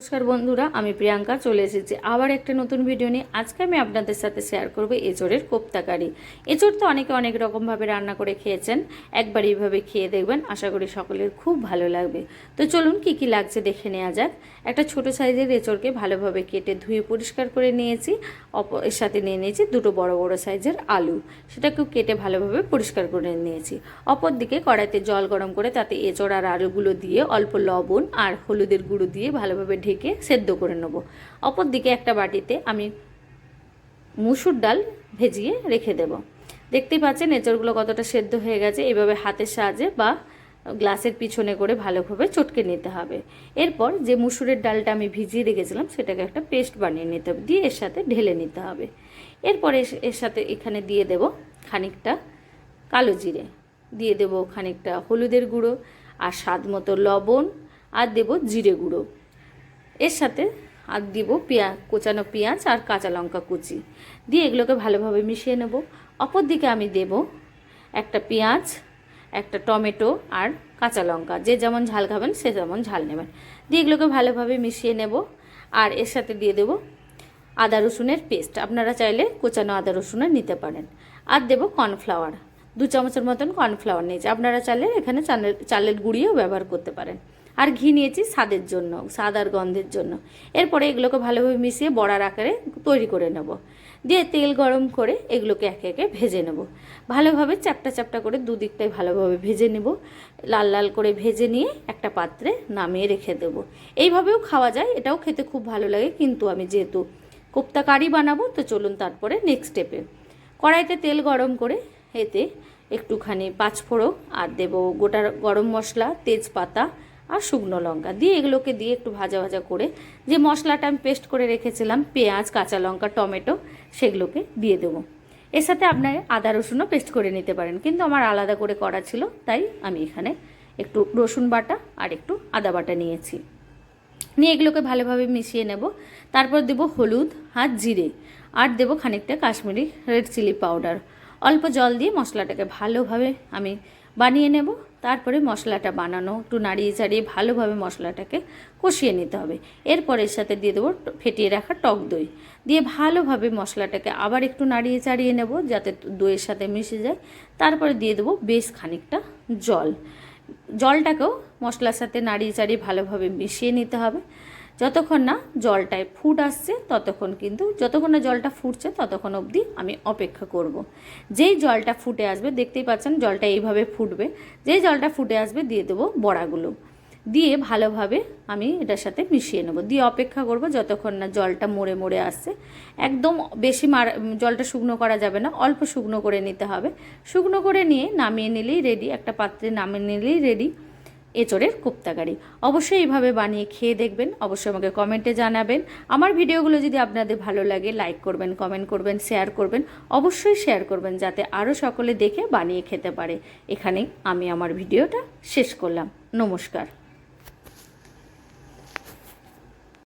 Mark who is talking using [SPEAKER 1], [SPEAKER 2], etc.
[SPEAKER 1] নমস্কার বন্ধুরা, আমি প্রিয়াঙ্কা চলে এসেছি আবার একটা নতুন ভিডিও নিয়ে। আজকে আমি আপনাদের সাথে শেয়ার করব এঁচড়ের কোপ্তাকারি। এঁচড় তো অনেকে অনেক রকমভাবে রান্না করে খেয়েছেন, একবার এইভাবে খেয়ে দেখবেন, আশা করি সকলের খুব ভালো লাগবে। তো চলুন কি কি লাগছে দেখে নেওয়া যাক। একটা ছোট সাইজের এঁচড়কে ভালোভাবে কেটে ধুয়ে পরিষ্কার করে নিয়েছি। অপ, এর সাথে নিয়ে নিয়েছি দুটো বড় বড় সাইজের আলু। সেটাকেও কেটে ভালোভাবে পরিষ্কার করে নিয়েছি। অপর দিকে কড়াইতে জল গরম করে তাতে এঁচড় আর আলুগুলো দিয়ে অল্প লবণ আর হলুদের গুঁড়ো দিয়ে ভালোভাবে ঢেকে সেদ্ধ করে নেব। অপর দিকে একটা বাটিতে আমি মুসুর ডাল ভেজিয়ে রেখে দেব। দেখতেই পাচ্ছেন এঁচড়গুলো কতটা সেদ্ধ হয়ে গেছে। এভাবে হাতের সাহায্যে বা গ্লাসের পিছনে করে ভালোভাবে চটকে নিতে হবে। এরপর যে মুসুরের ডালটা আমি ভিজিয়ে রেখেছিলাম, সেটাকে একটা পেস্ট বানিয়ে নিতে হবে। দিয়ে এর সাথে ঢেলে নিতে হবে। এরপর এর সাথে এখানে দিয়ে দেব খানিকটা কালো জিরে। দিয়ে দেব খানিকটা হলুদের গুঁড়ো আর স্বাদ মতো লবণ আর দেব জিরে গুঁড়ো। এর সাথে আর দিব পেঁয়াজ, কোচানো পেঁয়াজ আর কাঁচা লঙ্কা কুচি। দিয়ে এগুলোকে ভালোভাবে মিশিয়ে নেব। অপর দিকে আমি দেব একটা পেঁয়াজ, একটা টমেটো আর কাঁচা লঙ্কা। যে যেমন ঝাল খাবেন, সে যেমন ঝাল নেবেন। দিয়ে এগুলোকে ভালোভাবে মিশিয়ে নেব। আর এর সাথে দিয়ে দেব আদা রসুনের পেস্ট। আপনারা চাইলে কোচানো আদা রসুনের নিতে পারেন। আর দেব কর্নফ্লাওয়ার। দু চামচের মতন কর্নফ্লাওয়ার নিয়েছি। আপনারা চাইলে এখানে চালের চালের গুঁড়িও ব্যবহার করতে পারেন। আর ঘি নিয়েছি স্বাদের জন্য, স্বাদ আর গন্ধের জন্য। এরপরে এগুলোকে ভালোভাবে মিশিয়ে বড়ার আকারে তৈরি করে নেব। দিয়ে তেল গরম করে এগুলোকে একে একে ভেজে নেব। ভালোভাবে চ্যাপটা চ্যাপটা করে দুদিকটাই ভালোভাবে ভেজে নেব। লাল লাল করে ভেজে নিয়ে একটা পাত্রে নামিয়ে রেখে দেবো। এইভাবেও খাওয়া যায়, এটাও খেতে খুব ভালো লাগে। কিন্তু আমি যেহেতু কোপ্তা কারি বানাবো, তো চলুন তারপরে নেক্সট স্টেপে কড়াইতে তেল গরম করে এতে একটুখানি পাঁচফোড়ন আর দেব গোটা গরম মশলা, তেজপাতা আর শুকনো লঙ্কা দিয়ে এগুলোকে দিয়ে একটু ভাজা ভাজা করে যে মশলাটা আমি পেস্ট করে রেখেছিলাম, পেঁয়াজ, কাঁচা লঙ্কা, টমেটো, সেগুলোকে দিয়ে দেবো। এর সাথে আপনার আদা রসুনও পেস্ট করে নিতে পারেন, কিন্তু আমার আলাদা করে করা ছিল, তাই আমি এখানে একটু রসুন বাটা আর একটু আদা বাটা নিয়েছি। নিয়ে এগুলোকে ভালোভাবে মিশিয়ে নেব। তারপর দেব হলুদ আর জিরে, আর দেব খানিকটা কাশ্মীরি রেড চিলি পাউডার। অল্প জল দিয়ে মশলাটাকে ভালোভাবে আমি বানিয়ে নেব। তারপরে মশলাটা বানানো, একটু নাড়িয়ে চাড়িয়ে ভালোভাবে মশলাটাকে কষিয়ে নিতে হবে। এরপর এর সাথে দিয়ে দেবো ফেটিয়ে রাখা টক দই। দিয়ে ভালোভাবে মশলাটাকে আবার একটু নাড়িয়ে চাড়িয়ে নেব যাতে দইয়ের সাথে মিশে যায়। তারপরে দিয়ে দেবো বেশ খানিকটা জল। জলটাকেও মশলার সাথে নাড়িয়ে চাড়িয়ে ভালোভাবে মিশিয়ে নিতে হবে। যতক্ষণ না জলটায় ফুট আসছে, ততক্ষণ কিন্তু, যতক্ষণ না জলটা ফুটছে, ততক্ষণ অবধি আমি অপেক্ষা করব। যেই জলটা ফুটে আসবে, দেখতেই পাচ্ছেন জলটা এইভাবে ফুটবে, যেই জলটা ফুটে আসবে দিয়ে দেবো বড়াগুলো। দিয়ে ভালোভাবে আমি এটার সাথে মিশিয়ে নেব। দিয়ে অপেক্ষা করব যতক্ষণ না জলটা মরে মরে আসছে। একদম বেশি মার জলটা শুকনো করা যাবে না, অল্প শুকনো করে নিতে হবে। শুকনো করে নিয়ে নামিয়ে নিলেই রেডি একটা পাত্রে নামিয়ে নিলেই রেডি এঁচড়ের কুপ্তাগারি অবশ্যই এইভাবে বানিয়ে খেয়ে দেখবেন, অবশ্যই আমাকে কমেন্টে জানাবেন। আমার ভিডিওগুলো যদি আপনাদের ভালো লাগে লাইক করবেন কমেন্ট করবেন শেয়ার করবেন, অবশ্যই শেয়ার করবেন যাতে আরও সকলে দেখে বানিয়ে খেতে পারে। এখানে আমি আমার ভিডিওটা শেষ করলাম। নমস্কার।